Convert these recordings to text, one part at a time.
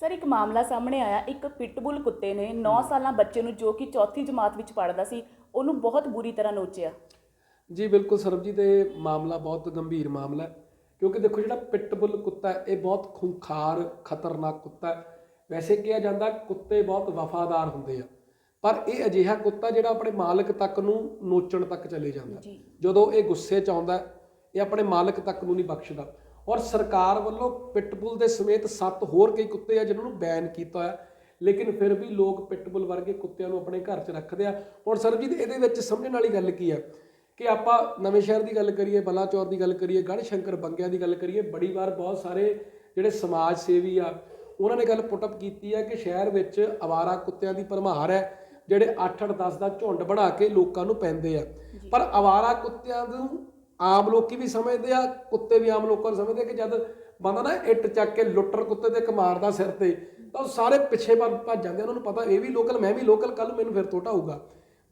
Sir ਇੱਕ ਮਾਮਲਾ ਸਾਹਮਣੇ ਆਇਆ। ਇੱਕ ਪਿਟਬੁਲ ਕੁੱਤੇ ਨੇ 9 ਸਾਲਾਂ ਬੱਚੇ ਨੂੰ ਜੋ ਕਿ ਚੌਥੀ ਜਮਾਤ ਵਿੱਚ ਪੜ੍ਹਦਾ ਸੀ ਉਹਨੂੰ ਬਹੁਤ ਬੁਰੀ ਤਰ੍ਹਾਂ ਨੋਚਿਆ। ਜੀ ਬਿਲਕੁਲ ਸਰਬਜੀਤ ਇਹ ਮਾਮਲਾ ਬਹੁਤ ਗੰਭੀਰ ਮਾਮਲਾ ਹੈ। ਕਿਉਂਕਿ ਦੇਖੋ ਜਿਹੜਾ ਪਿਟਬੁਲ ਕੁੱਤਾ ਹੈ ਇਹ ਬਹੁਤ ਖੁੰਖਾਰ ਖਤਰਨਾਕ ਕੁੱਤਾ ਹੈ। ਵੈਸੇ ਕਿਹਾ ਜਾਂਦਾ ਕੁੱਤੇ ਬਹੁਤ ਵਫਾਦਾਰ ਹੁੰਦੇ ਆ। ਪਰ ਇਹ ਅਜਿਹਾ ਕੁੱਤਾ ਜਿਹੜਾ ਆਪਣੇ ਮਾਲਕ ਤੱਕ ਨੂੰ ਨੋਚਣ ਤੱਕ ਚਲੇ ਜਾਂਦਾ। ਜੀ। ਜਦੋਂ ਇਹ ਗੁੱਸੇ 'ਚ ਆਉਂਦਾ ਹੈ, ਇਹ ਆਪਣੇ ਮਾਲਕ ਤੱਕ ਨੂੰ ਨਹੀਂ ਬਖਸ਼ਦਾ। ਔਰ ਸਰਕਾਰ ਵੱਲੋਂ ਪਿਟਬੁਲ ਦੇ ਸਮੇਤ ਸੱਤ ਹੋਰ ਕਈ ਕੁੱਤੇ ਆ ਜਿਨ੍ਹਾਂ ਨੂੰ ਬੈਨ ਕੀਤਾ ਹੋਇਆ ਲੇਕਿਨ ਫਿਰ ਵੀ ਲੋਕ ਪਿਟਬੁਲ ਵਰਗੇ ਕੁੱਤਿਆਂ ਨੂੰ ਆਪਣੇ ਘਰ 'ਚ ਰੱਖਦੇ ਆ। ਔਰ ਸਰਬਜੀਤ ਇਹਦੇ ਵਿੱਚ ਸਮਝਣ ਵਾਲੀ ਗੱਲ ਕੀ ਹੈ ਕਿ ਆਪਾਂ ਨਵੇਂ ਸ਼ਹਿਰ ਦੀ ਗੱਲ ਕਰੀਏ ਬਲਾਚੌਰ ਦੀ ਗੱਲ ਕਰੀਏ ਗੜ੍ਹ ਸ਼ੰਕਰ ਬੰਗਿਆਂ ਦੀ ਗੱਲ ਕਰੀਏ ਬੜੀ ਵਾਰ ਬਹੁਤ ਸਾਰੇ ਜਿਹੜੇ ਸਮਾਜ ਸੇਵੀ ਆ ਉਹਨਾਂ ਨੇ ਗੱਲ ਪੁੱਟ ਅਪ ਕੀਤੀ ਹੈ ਕਿ ਸ਼ਹਿਰ ਵਿੱਚ ਆਵਾਰਾ ਕੁੱਤਿਆਂ ਦੀ ਭਰਮਾਰ ਹੈ ਜਿਹੜੇ 8-8 10 ਦਾ ਝੁੰਡ ਬਣਾ ਕੇ ਲੋਕਾਂ ਨੂੰ ਪੈਂਦੇ ਆ। ਪਰ ਆਵਾਰਾ ਕੁੱਤਿਆਂ ਨੂੰ ਆਮ ਲੋਕੀ ਵੀ ਸਮਝਦੇ ਆ ਕੁੱਤੇ ਵੀ ਆਮ ਲੋਕਾਂ ਨੂੰ ਸਮਝਦੇ ਕਿ ਜਦ ਬੰਦਾ ਨਾ ਇੱਟ ਚੱਕ ਕੇ ਲੁੱਟਰ ਕੁੱਤੇ ਤੇ ਇੱਕ ਮਾਰਦਾ ਸਿਰ ਤੇ ਤਾਂ ਉਹ ਸਾਰੇ ਪਿੱਛੇ ਭੱਜ ਜਾਂਦੇ ਉਹਨਾਂ ਨੂੰ ਪਤਾ ਇਹ ਵੀ ਲੋਕਲ ਮੈਂ ਵੀ ਲੋਕਲ ਕੱਲ ਮੈਨੂੰ ਫਿਰ ਤੋਟਾ ਹੋਊਗਾ।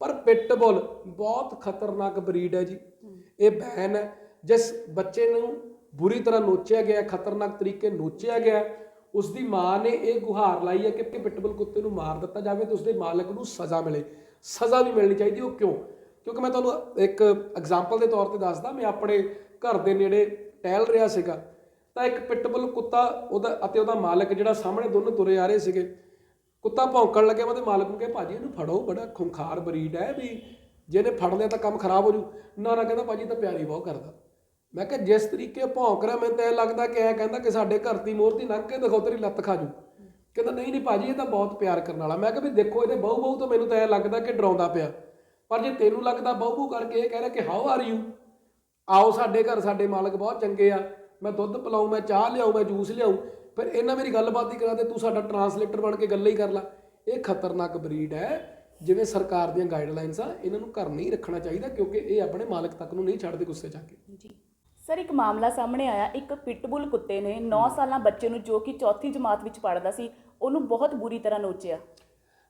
ਪਰ ਪਿਟਬੁਲ ਬਹੁਤ ਖਤਰਨਾਕ ਬਰੀਡ ਹੈ ਜੀ। ਇਹ ਬੈਨ ਹੈ। ਜਿਸ ਬੱਚੇ ਨੂੰ ਬੁਰੀ ਤਰ੍ਹਾਂ ਨੋਚਿਆ ਗਿਆ ਖਤਰਨਾਕ ਤਰੀਕੇ ਨੋਚਿਆ ਗਿਆ ਹੈ, ਉਸ ਦੀ ਮਾਂ ਨੇ ਇਹ ਗੁਹਾਰ ਲਾਈ ਹੈ ਕਿ ਪਿਟਬੁਲ ਕੁੱਤੇ ਨੂੰ ਮਾਰ ਦਿੱਤਾ ਜਾਵੇ ਤੇ ਉਸਦੇ ਮਾਲਕ ਨੂੰ ਸਜ਼ਾ ਮਿਲੇ। ਸਜ਼ਾ ਵੀ ਮਿਲਣੀ ਚਾਹੀਦੀ ਉਹ ਕਿਉਂ? ਕਿਉਂਕਿ ਮੈਂ ਤੁਹਾਨੂੰ ਇੱਕ ਐਗਜ਼ਾਮਪਲ ਦੇ ਤੌਰ ਤੇ ਦੱਸਦਾ, ਮੈਂ ਆਪਣੇ ਘਰ ਦੇ ਨੇੜੇ ਟਹਿਲ ਰਿਹਾ ਸੀਗਾ, ਤਾਂ ਇੱਕ ਪਿਟਬੁਲ ਕੁੱਤਾ ਉਹਦਾ ਅਤੇ ਉਹਦਾ ਮਾਲਕ ਜਿਹੜਾ ਸਾਹਮਣੇ ਦੋਨੋਂ ਤੁਰੇ ਆ ਰਹੇ ਸੀਗੇ, ਕੁੱਤਾ ਭੌਂਕਣ ਲੱਗਿਆ, ਮੈਂ ਉਹਦੇ ਮਾਲਕ ਨੂੰ ਕਿਹਾ, ਭਾਜੀ, ਇਹਨੂੰ ਫੜੋ, ਬੜਾ ਖੁੰਖਾਰ ਬਰੀਡ ਹੈ ਵੀ, ਜਿਹਨੇ ਫੜ ਲਿਆ ਤਾਂ ਕੰਮ ਖਰਾਬ ਹੋ ਜੂ। ਨਾ ਨਾ ਕਹਿੰਦਾ, ਭਾਜੀ, ਇਹ ਤਾਂ ਪਿਆਰੀ ਬਹੁਤ ਕਰਦਾ। ਮੈਂ ਕਿਹਾ, ਜਿਸ ਤਰੀਕੇ ਭੌਂਕ ਰਿਹਾ, ਮੈਨੂੰ ਤਾਂ ਇਹ ਲੱਗਦਾ ਕਿ ਇਹ ਕਹਿੰਦਾ ਕਿ ਸਾਡੇ ਘਰ ਦੀ ਮੂਰਤੀ ਲੰਘ ਕੇ ਦਿਖਾਓ, ਤੇਰੀ ਲੱਤ ਖਾ ਜੂ। ਕਹਿੰਦਾ, ਨਹੀਂ ਨਹੀਂ, ਭਾਜੀ, ਇਹ ਤਾਂ ਬਹੁਤ ਪਿਆਰ ਕਰਨ ਵਾਲਾ। ਮੈਂ ਕਿਹਾ, ਵੀ ਦੇਖੋ, ਇਹਦੇ ਬਹੁ ਬਹੁ ਤੋਂ ਮੈਨੂੰ ਤਾਂ ਇਹ ਲੱਗਦਾ ਕਿ ਡਰਾਉਂਦਾ ਪਿਆ। ਪਰ ਜੇ ਤੈਨੂੰ ਲੱਗਦਾ ਬਹੁ ਕਰਕੇ ਇਹ ਕਹਿ ਰਿਹਾ ਕਿ ਹਾਊ ਆਰ ਯੂ ਆਓ ਸਾਡੇ ਘਰ, ਸਾਡੇ ਮਾਲਕ ਬਹੁਤ ਚੰਗੇ ਆ। ਮੈਂ ਦੁੱਧ ਪਿਲਾਉਂ ਮੈਂ ਚਾਹ ਲਿਆਉਂ ਮੈਂ ਜੂਸ ਲਿਆਉਂ ਫਿਰ ਇਹਨਾਂ ਮੇਰੀ ਗੱਲਬਾਤ ਹੀ ਕਰਾ ਦੇ, ਤੂੰ ਸਾਡਾ ਟਰਾਂਸਲੇਟਰ ਬਣ ਕੇ ਗੱਲਾਂ ਹੀ ਕਰ ਲੈ। ਇਹ ਖਤਰਨਾਕ ਬਰੀਡ ਹੈ। ਜਿਵੇਂ ਸਰਕਾਰ ਦੀਆਂ ਗਾਈਡਲਾਈਨਸ ਆ, ਇਹਨਾਂ ਨੂੰ ਘਰ ਨਹੀਂ ਰੱਖਣਾ ਚਾਹੀਦਾ ਕਿਉਂਕਿ ਇਹ ਆਪਣੇ ਮਾਲਕ ਤੱਕ ਨੂੰ ਨਹੀਂ ਛੱਡਦੇ ਗੁੱਸੇ ਚ ਆ ਕੇ। ਜੀ। ਸਰ, ਇੱਕ ਮਾਮਲਾ ਸਾਹਮਣੇ ਆਇਆ। ਇੱਕ ਪਿਟਬੁਲ ਕੁੱਤੇ ਨੇ 9 ਸਾਲਾਂ ਬੱਚੇ ਨੂੰ ਜੋ ਕਿ ਚੌਥੀ ਜਮਾਤ ਵਿੱਚ ਪੜ੍ਹਦਾ ਸੀ, ਉਹਨੂੰ ਬਹੁਤ ਬੁਰੀ ਤਰ੍ਹਾਂ ਨੋਚਿਆ।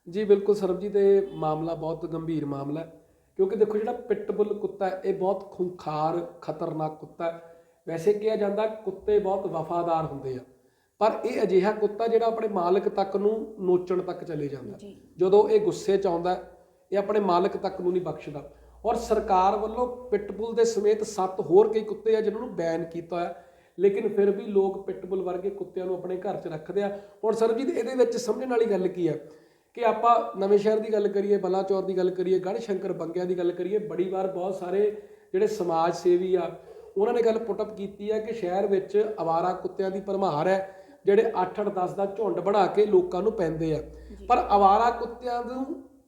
ਜੀ ਬਿਲਕੁਲ ਸਰਬਜੀਤ ਇਹ ਮਾਮਲਾ ਬਹੁਤ ਗੰਭੀਰ ਮਾਮਲਾ ਹੈ ਕਿਉਂਕਿ ਦੇਖੋ ਜਿਹੜਾ ਪਿਟਬੁਲ ਕੁੱਤਾ ਹੈ ਇਹ ਬਹੁਤ ਖੁੰਖਾਰ ਖਤਰਨਾਕ ਕੁੱਤਾ ਹੈ। ਵੈਸੇ ਕਿਹਾ ਜਾਂਦਾ ਕੁੱਤੇ ਬਹੁਤ ਵਫਾਦਾਰ ਹੁੰਦੇ ਆ ਪਰ ਇਹ ਅਜਿਹਾ ਕੁੱਤਾ ਜਿਹੜਾ ਆਪਣੇ ਮਾਲਕ ਤੱਕ ਨੂੰ ਨੋਚਣ ਤੱਕ ਚਲੇ ਜਾਂਦਾ ਜਦੋਂ ਇਹ ਗੁੱਸੇ 'ਚ ਆਉਂਦਾ ਇਹ ਆਪਣੇ ਮਾਲਕ ਤੱਕ ਨੂੰ ਨਹੀਂ ਬਖਸ਼ਦਾ। ਔਰ ਸਰਕਾਰ ਵੱਲੋਂ ਪਿਟਬੁਲ ਦੇ ਸਮੇਤ ਸੱਤ ਹੋਰ ਕਈ ਕੁੱਤੇ ਆ ਜਿਨ੍ਹਾਂ ਨੂੰ ਬੈਨ ਕੀਤਾ ਹੋਇਆ ਲੇਕਿਨ ਫਿਰ ਵੀ ਲੋਕ ਪਿਟਬੁਲ ਵਰਗੇ ਕੁੱਤਿਆਂ ਨੂੰ ਆਪਣੇ ਘਰ 'ਚ ਰੱਖਦੇ ਆ। ਔਰ ਸਰਬਜੀਤ ਇਹਦੇ ਵਿੱਚ ਸਮਝਣ ਵਾਲੀ ਗੱਲ ਕੀ ਹੈ ਕਿ ਆਪਾਂ ਨਵੇਂ ਸ਼ਹਿਰ ਦੀ ਗੱਲ ਕਰੀਏ ਬਲਾਚੌਰ ਦੀ ਗੱਲ ਕਰੀਏ ਗੜ੍ਹ ਸ਼ੰਕਰ ਬੰਗਿਆਂ ਦੀ ਗੱਲ ਕਰੀਏ ਬੜੀ ਵਾਰ ਬਹੁਤ ਸਾਰੇ ਜਿਹੜੇ ਸਮਾਜ ਸੇਵੀ ਆ ਉਹਨਾਂ ਨੇ ਗੱਲ ਪੁੱਟ ਅਪ ਕੀਤੀ ਹੈ ਕਿ ਸ਼ਹਿਰ ਵਿੱਚ ਆਵਾਰਾ ਕੁੱਤਿਆਂ ਦੀ ਭਰਮਾਰ ਹੈ ਜਿਹੜੇ 8-8 10 ਦਾ ਝੁੰਡ ਬਣਾ ਕੇ ਲੋਕਾਂ ਨੂੰ ਪੈਂਦੇ ਆ ਪਰ ਆਵਾਰਾ ਕੁੱਤਿਆਂ ਨੂੰ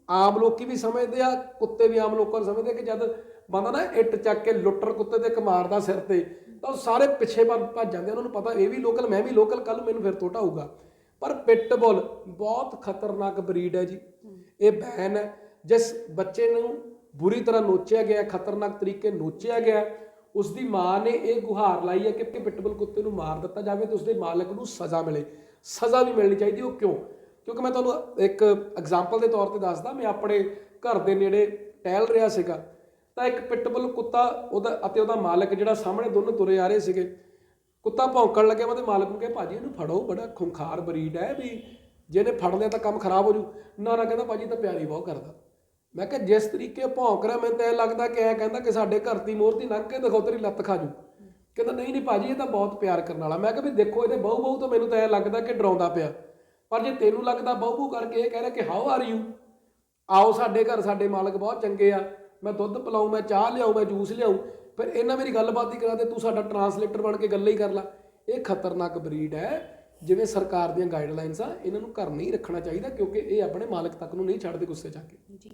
ਆਮ ਲੋਕੀ ਵੀ ਸਮਝਦੇ ਆ ਕੁੱਤੇ ਵੀ ਆਮ ਲੋਕਾਂ ਨੂੰ ਸਮਝਦੇ ਕਿ ਜਦ ਬੰਦਾ ਨਾ ਇੱਟ ਚੱਕ ਕੇ ਲੁੱਟਰ ਕੁੱਤੇ ਤੇ ਇੱਕ ਮਾਰਦਾ ਸਿਰ ਤੇ ਤਾਂ ਸਾਰੇ ਪਿੱਛੇ ਭੱਜ ਜਾਂਦੇ। ਉਹਨਾਂ ਨੂੰ ਪਤਾ ਇਹ ਵੀ ਲੋਕਲ ਮੈਂ ਵੀ ਲੋਕਲ ਕੱਲ ਮੈਨੂੰ ਫਿਰ ਤੋਟਾ ਹੋਊਗਾ ਪਰ ਪਿਟਬੁਲ ਬਹੁਤ ਖਤਰਨਾਕ ਬਰੀਡ ਹੈ ਜੀ। ਇਹ ਬੈਨ ਹੈ। ਜਿਸ ਬੱਚੇ ਨੂੰ ਬੁਰੀ ਤਰ੍ਹਾਂ ਨੋਚਿਆ ਗਿਆ ਖਤਰਨਾਕ ਤਰੀਕੇ ਨੋਚਿਆ ਗਿਆ ਹੈ, ਉਸ ਦੀ ਮਾਂ ਨੇ ਇਹ ਗੁਹਾਰ ਲਾਈ ਹੈ ਕਿ ਪਿਟਬੁਲ ਕੁੱਤੇ ਨੂੰ ਮਾਰ ਦਿੱਤਾ ਜਾਵੇ ਤੇ ਉਸਦੇ ਮਾਲਕ ਨੂੰ ਸਜ਼ਾ ਮਿਲੇ। ਸਜ਼ਾ ਵੀ ਮਿਲਣੀ ਚਾਹੀਦੀ ਉਹ ਕਿਉਂ? ਕਿਉਂਕਿ ਮੈਂ ਤੁਹਾਨੂੰ ਇੱਕ ਐਗਜ਼ਾਮਪਲ ਦੇ ਤੌਰ ਤੇ ਦੱਸਦਾ। ਮੈਂ ਆਪਣੇ ਘਰ ਦੇ ਨੇੜੇ ਟਹਿਲ ਰਿਹਾ ਸੀਗਾ। ਤਾਂ ਇੱਕ ਪਿਟਬੁਲ ਕੁੱਤਾ ਉਹਦਾ ਅਤੇ ਉਹਦਾ ਮਾਲਕ ਜਿਹੜਾ ਸਾਹਮਣੇ ਦੋਨੋਂ ਤੁਰੇ ਆ ਰਹੇ ਸੀਗੇ। ਕੁੱਤਾ ਭੌਂਕਣ ਲੱਗਿਆ ਮੈਂ ਉਹਦੇ ਮਾਲਕ ਨੂੰ ਕਿਹਾ, ਭਾਜੀ, ਇਹਨੂੰ ਫੜੋ, ਬੜਾ ਖੁੰਖਾਰ ਬਰੀਡ ਹੈ ਵੀ ਜਿਹਨੇ ਫੜ ਲਿਆ ਤਾਂ ਕੰਮ ਖਰਾਬ ਹੋ ਜੂ। ਨਾ ਨਾ ਕਹਿੰਦਾ, ਭਾਜੀ, ਇਹ ਤਾਂ ਪਿਆਰੀ ਬਹੁਤ ਕਰਦਾ। ਮੈਂ ਕਿਹਾ, ਜਿਸ ਤਰੀਕੇ ਭੌਂਕ ਰਿਹਾ, ਮੈਨੂੰ ਤਾਂ ਇਹ ਲੱਗਦਾ ਕਿ ਇਹ ਕਹਿੰਦਾ ਕਿ ਸਾਡੇ ਘਰ ਦੀ ਮੂਰਤੀ ਲੰਘ ਕੇ ਦਿਖਾਓ ਤੇਰੀ ਲੱਤ ਖਾ ਜੂ। ਕਹਿੰਦਾ, ਨਹੀਂ ਨਹੀਂ ਭਾਜੀ, ਇਹ ਤਾਂ ਬਹੁਤ ਪਿਆਰ ਕਰਨ ਵਾਲਾ। ਮੈਂ ਕਿਹਾ, ਵੀ ਦੇਖੋ, ਇਹਦੇ ਬਹੁ ਬਹੁ ਤੋਂ ਮੈਨੂੰ ਤਾਂ ਇਹ ਲੱਗਦਾ ਕਿ ਡਰਾਉਂਦਾ ਪਿਆ। ਪਰ ਜੇ ਤੈਨੂੰ ਲੱਗਦਾ ਬਹੁ ਬਹੁ ਕਰਕੇ ਇਹ ਕਹਿ ਰਿਹਾ ਕਿ ਹਾਊ ਆਰ ਯੂ? ਆਓ ਸਾਡੇ ਘਰ, ਸਾਡੇ ਮਾਲਕ ਬਹੁਤ ਚੰਗੇ ਆ। ਮੈਂ ਦੁੱਧ ਪਿਲਾਉਂ ਮੈਂ ਚਾਹ ਲਿਆਉਂ ਮੈਂ ਜੂਸ ਲਿਆਉਂ ਫਿਰ ਇਹਨਾਂ ਮੇਰੀ ਗੱਲਬਾਤ ਹੀ ਕਰਾ ਦੇ, ਤੂੰ ਸਾਡਾ ਟਰਾਂਸਲੇਟਰ ਬਣ ਕੇ ਗੱਲਾਂ ਹੀ ਕਰ ਲੈ। ਇਹ ਖਤਰਨਾਕ ਬਰੀਡ ਹੈ, ਜਿਵੇਂ ਸਰਕਾਰ ਦੀਆਂ ਗਾਈਡਲਾਈਨਸ ਆ, ਇਹਨਾਂ ਨੂੰ ਘਰ ਨਹੀਂ ਰੱਖਣਾ ਚਾਹੀਦਾ ਕਿਉਂਕਿ ਇਹ ਆਪਣੇ ਮਾਲਕ ਤੱਕ ਨੂੰ ਨਹੀਂ ਛੱਡਦੇ ਗੁੱਸੇ ਚ ਆ ਕੇ। ਜੀ।